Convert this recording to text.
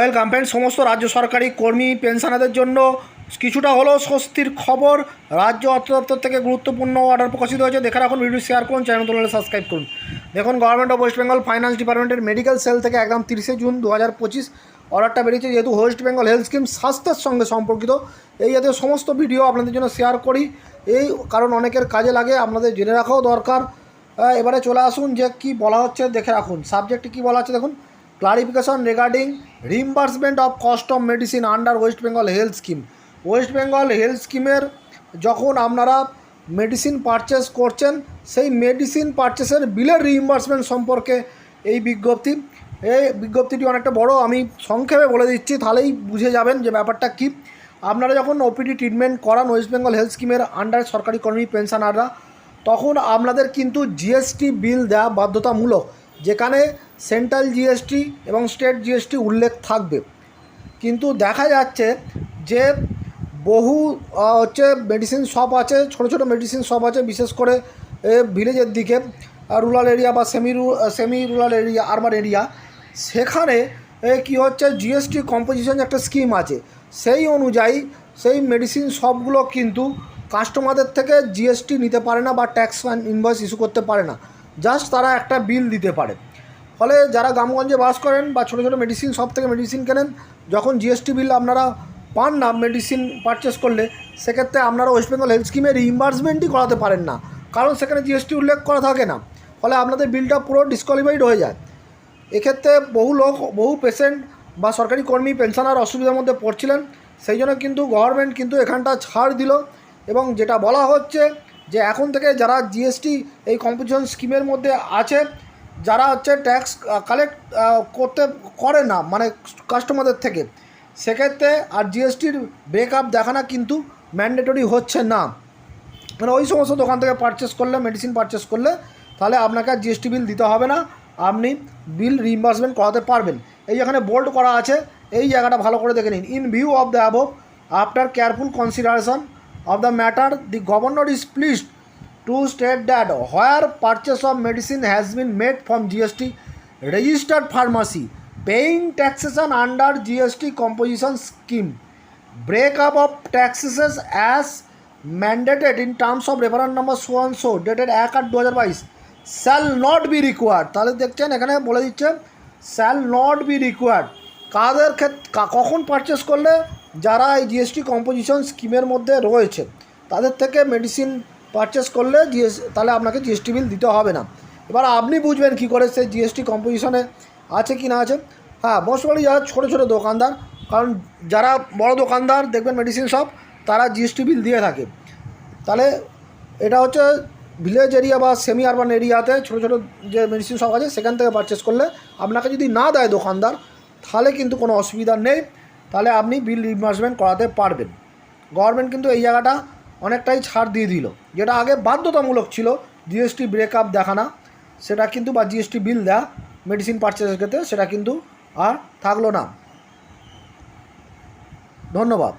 Welcome friend সমস্ত রাজ্য সরকারি কর্মী, পেনশনারদের জন্য কিছুটা হলেও স্বস্তির খবর রাজ্য অর্থ দপ্তর থেকে গুরুত্বপূর্ণ অর্ডার প্রকাশিত হয়েছে। দেখে রাখুন ভিডিও শেয়ার করুন চ্যানেল তোলে সাবস্ক্রাইব করুন। দেখুন government of West Bengal finance ডিপার্টমেন্টের মেডিকেল সেল থেকে একদম তিরিশে জুন দু হাজার পঁচিশ অর্ডারটা বেরিয়েছে। যেহেতু ওয়েস্ট বেঙ্গল হেলথ স্কিম স্বাস্থ্যের সঙ্গে সম্পর্কিত, এই জাতীয় সমস্ত ভিডিও আপনাদের জন্য শেয়ার করি। এই কারণ অনেকের কাজে লাগে, আপনাদের জেনে রাখাও দরকার। এবারে চলে আসুন যে কি বলা হচ্ছে, দেখে রাখুন। সাবজেক্টে কি বলা হচ্ছে, দেখুন। Clarification regarding reimbursement of cost of medicine under West Bengal health scheme West Bengal health স্কিমের যখন আপনারা মেডিসিন পারচেস করছেন, সেই মেডিসিন পারচেসের বিলের রিইম্বার্সমেন্ট সম্পর্কে এই বিজ্ঞপ্তি, এই বিজ্ঞপ্তিটি অনেকটা বড়, আমি সংক্ষেপে বলে দিচ্ছি, তাহলেই বুঝে যাবেন যে ব্যাপারটা কী। আপনারা যখন ওপিডি ট্রিটমেন্ট করান ওয়েস্ট বেঙ্গল হেলথ স্কিমের আন্ডার সরকারি কর্মী পেনশনাররা তখন আপনাদের কিন্তু জিএসটি বিল দেওয়া বাধ্যতামূলক। যেখানে সেন্ট্রাল জিএসটি এবং স্টেট জিএসটি উল্লেখ থাকবে। কিন্তু দেখা যাচ্ছে যে বহু হচ্ছে মেডিসিন শপ আছে, ছোট ছোট মেডিসিন শপ আছে, বিশেষ করে ভিলেজের দিকে রুরাল এরিয়া বা semi semi rural area urban area সেখানে কি হচ্ছে জিএসটি কম্পোজিশন একটা স্কিম আছে। সেই অনুযায়ী সেই মেডিসিন শপগুলো কিন্তু কাস্টমারদের থেকে জিএসটি নিতে পারে না বা ট্যাক্স ইনভয়েস ইস্যু করতে পারে না। জাস্ট তারা একটা বিল দিতে পারে। ফলে যারা গ্রামগঞ্জে বাস করেন বা ছোটো ছোটো মেডিসিন সব থেকে মেডিসিন কেনেন, যখন জিএসটি বিল আপনারা পান না মেডিসিন পারচেস করলে, সেক্ষেত্রে আপনারা ওয়েস্ট বেঙ্গল হেলথ স্কিমে রিইম্বার্সমেন্টই করাতে পারেন না। কারণ সেখানে জিএসটি উল্লেখ করা থাকে না। ফলে আপনাদের বিলটা পুরো ডিসকোয়ালিফাইড হয়ে যায়। এক্ষেত্রে বহু লোক, বহু পেশেন্ট বা সরকারি কর্মী পেনশনার অসুবিধার মধ্যে পড়ছিলেন। সেই জন্য কিন্তু গভর্নমেন্ট কিন্তু এখানটা ছাড় দিল এবং যেটা বলা হচ্ছে যে এখন থেকে যারা জিএসটি এই কম্পিটিশন স্কিমের মধ্যে আছে, যারা হচ্ছে ট্যাক্স কালেক্ট করতে করে না মানে কাস্টমারদের থেকে, সেক্ষেত্রে আর জিএসটির ব্রেকআপ দেখানো কিন্তু ম্যান্ডেটরি হচ্ছে না। মানে ওই সমস্ত দোকান থেকে পারচেস করলে মেডিসিন পারচেস করলে, তাহলে আপনাকে আর জিএসটি বিল দিতে হবে না। আপনি বিল রিইম্বার্সমেন্ট করাতে পারবেন। এই যেখানে বোল্ড করা আছে, এই জায়গাটা ভালো করে দেখে নিন। In view of the above after careful consideration of the matter the governor is pleased to state that where purchase of medicine has been made from GST registered pharmacy, paying taxation under GST composition scheme, breakup of taxes as mandated in terms of reference number so and so, dated এক আট দু হাজার বাইশ shall not be required তাহলে দেখছেন, এখানে বলে দিচ্ছে শ্যাল নট বি রিকোয়ার্ড কাদের ক্ষেত্রে কখন পারচেস করলে? যারা এই জিএসটি কম্পোজিশন স্কিমের মধ্যে রয়েছে, তাদের থেকে মেডিসিন পারচেস করলে জিএস তাহলে আপনাকে জিএসটি বিল দিতে হবে না। এবার আপনি বুঝবেন কী করে সেই জিএসটি কম্পোজিশনে আছে কি না আছে। হ্যাঁ মোস্ট প্রবলি যারা ছোটো ছোটো দোকানদার, কারণ যারা বড় দোকানদার, দেখবেন মেডিসিন শপ তারা জিএসটি বিল দিয়ে থাকে। তাহলে এটা হচ্ছে ভিলেজ এরিয়া বা সেমি আরবান এরিয়াতে ছোটো ছোটো যে মেডিসিন শপ আছে, সেখান থেকে পারচেস করলে আপনাকে যদি না দেয় দোকানদার, তাহলে কিন্তু কোনো অসুবিধা নেই। তাহলে আপনি বিল রিমার্সমেন্ট করাতে পারবেন। গভর্নমেন্ট কিন্তু এই জায়গাটা অনেকটাই ছাড় দিয়ে দিল। যেটা আগে বাধ্যতামূলক ছিল, জিএসটি ব্রেকআপ দেখানা সেটা কিন্তু বা জিএসটি বিল দেয়া, মেডিসিন পারচেসের ক্ষেত্রে সেটা কিন্তু আর থাকল না। ধন্যবাদ।